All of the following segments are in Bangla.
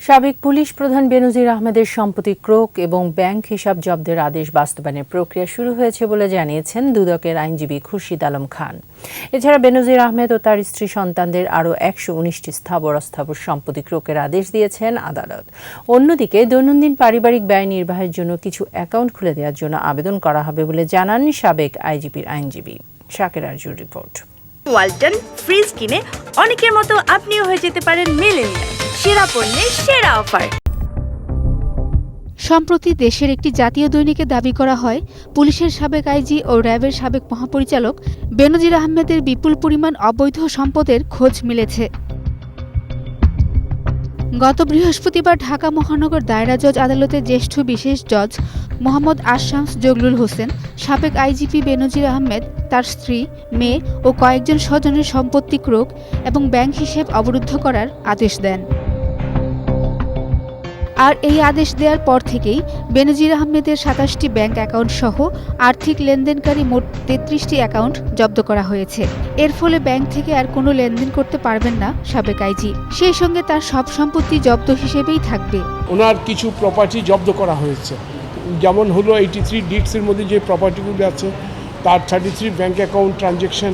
সাবেক পুলিশ প্রধান বেনজির আহমেদের সম্পত্তি ক্রোক এবং ব্যাংক হিসাব জব্দের আদেশ বাস্তবায়নের প্রক্রিয়া শুরু হয়েছে বলে জানিয়েছেন দুদকের আইনজীবী খুরশিদ আলম খান। এছাড়া বেনজির আহমেদ ও তার স্ত্রী সন্তানদের আরও একশো উনিশটি স্থাবর অস্থাবর সম্পত্তি ক্রোকের আদেশ দিয়েছেন আদালত। অন্যদিকে দৈনন্দিন পারিবারিক ব্যয় নির্বাহের জন্য কিছু অ্যাকাউন্ট খুলে দেওয়ার জন্য আবেদন করা হবে বলে জানান সাবেক আইজিপির আইনজীবী শাকের আরজুর রিপোর্ট। ওয়ালটন ফ্রিজ কিনে অনেকের মতো আপনিও হয়ে যেতে পারেন মেলেনিয়া সেরা পণ্যের সেরা অফার। সম্প্রতি দেশের একটি জাতীয় দৈনিকে দাবি করা হয়, পুলিশের সাবেক আইজি ও র্যাবের সাবেক মহাপরিচালক বেনজির আহমেদের বিপুল পরিমাণ অবৈধ সম্পদের খোঁজ মিলেছে। গত বৃহস্পতিবার ঢাকা মহানগর দায়রা জজ আদালতের জ্যেষ্ঠ বিশেষ জজ মোহাম্মদ আশামস জগলুল হোসেন, সাবেক আইজিপি বেনজির আহমেদ, তার স্ত্রী, মেয়ে ও কয়েকজন স্বজনের সম্পত্তি ক্রোক এবং ব্যাংক হিসেব অবরুদ্ধ করার আদেশ দেন। আর এই আদেশ দেওয়ার পর থেকেই বেনজির আহমেদের সাতাশটি ব্যাংক অ্যাকাউন্ট সহ আর্থিক লেনদেনকারী মোট তেত্রিশটি অ্যাকাউন্ট জব্দ করা হয়েছে। এর ফলে ব্যাংক থেকে আর কোনো লেনদেন করতে পারবেন না সাবেক আইজি। সেই সঙ্গে তার সব সম্পত্তি জব্দ হিসেবেই থাকবে। ওনার কিছু প্রপার্টি জব্দ করা হয়েছে। যেমন হলো এইটি থ্রি ডিটসের মধ্যে যে প্রপার্টিগুলি আছে, তার thirty three bank account transaction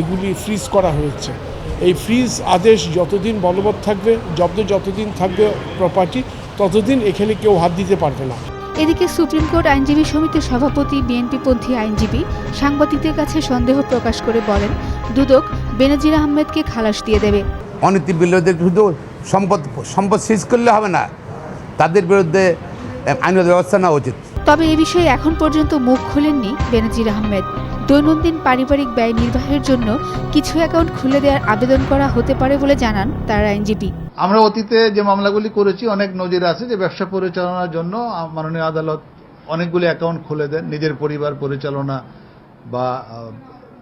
এগুলি ফ্রিজ করা হয়েছে। এই ফ্রিজ আদেশ যতদিন বলবৎ থাকবে, জব্দ যতদিন থাকবে প্রপার্টি ততদিন এখানে কেউ হাত দিতে পারবে না। এদিকে সুপ্রিম কোর্ট আইনজীবী সমিতির সভাপতি বিএনপিপন্থী আইনজীবী সাংবাদিকদের কাছে সন্দেহ প্রকাশ করে বলেন দুদক বেনজির আহমেদকে খালাস দিয়ে দেবে। অনীতি বিরোধীদের শুধু সম্পদ সম্পদ সিজ করলে হবে না। তাদের বিরুদ্ধে আইনত ব্যবস্থা নেওয়া উচিত। তবে এ বিষয়ে এখন পর্যন্ত মুখ খোলেননি বেনজির আহমেদ। দৈনন্দিন পারিবারিক ব্যয় নির্বাহের জন্য কিছু অ্যাকাউন্ট খুলে দেওয়ার আবেদন করা হতে পারে বলে জানান তার আইনজীবী। আমরা অতীতে যে মামলাগুলি করেছি, অনেক নজির আছে যে ব্যবসা পরিচালনার জন্য মাননীয় আদালত অনেকগুলি অ্যাকাউন্ট খুলে দেন। নিজের পরিবার পরিচালনা বা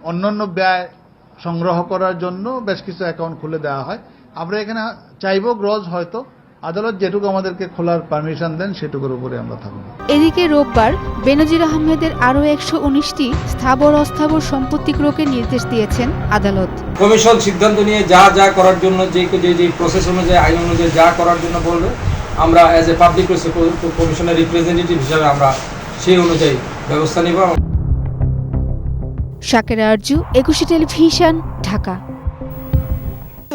অন্যান্য ব্যয় সংগ্রহ করার জন্য বেশ কিছু অ্যাকাউন্ট খুলে দেওয়া হয়। আমরা এখানে চাইব গ্রজ হয়তো আদালত যেটুকু আমাদেরকে খোলার পারমিশন দেন সেটুকুর উপরে আমরা থাকব। এদিকে রোববার বেনজির আহমেদের আরও একশো উনিশটি স্থাবর অস্থাবর সম্পত্তি ক্রোকের নির্দেশ দিয়েছেন আদালত। কমিশন সিদ্ধান্ত নিয়ে যা যা করার জন্য যে যে যে প্রসেস অনুযায়ী আইন অনুযায়ী যা করার জন্য বলবে আমরা অ্যাজ এ পাবলিক কমিশনের রিপ্রেজেন্টেটিভ হিসাবে আমরা সেই অনুযায়ী ব্যবস্থা নিব। শাকের আরজু একুশে টেলিভিশন ঢাকা।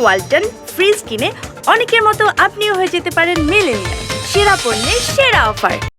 ওয়ালটন ফ্রিজ কিনে অনেকের মতো আপনিও হয়ে যেতে পারেন মেলেনিয়া সেরা পণ্যের সেরা অফার।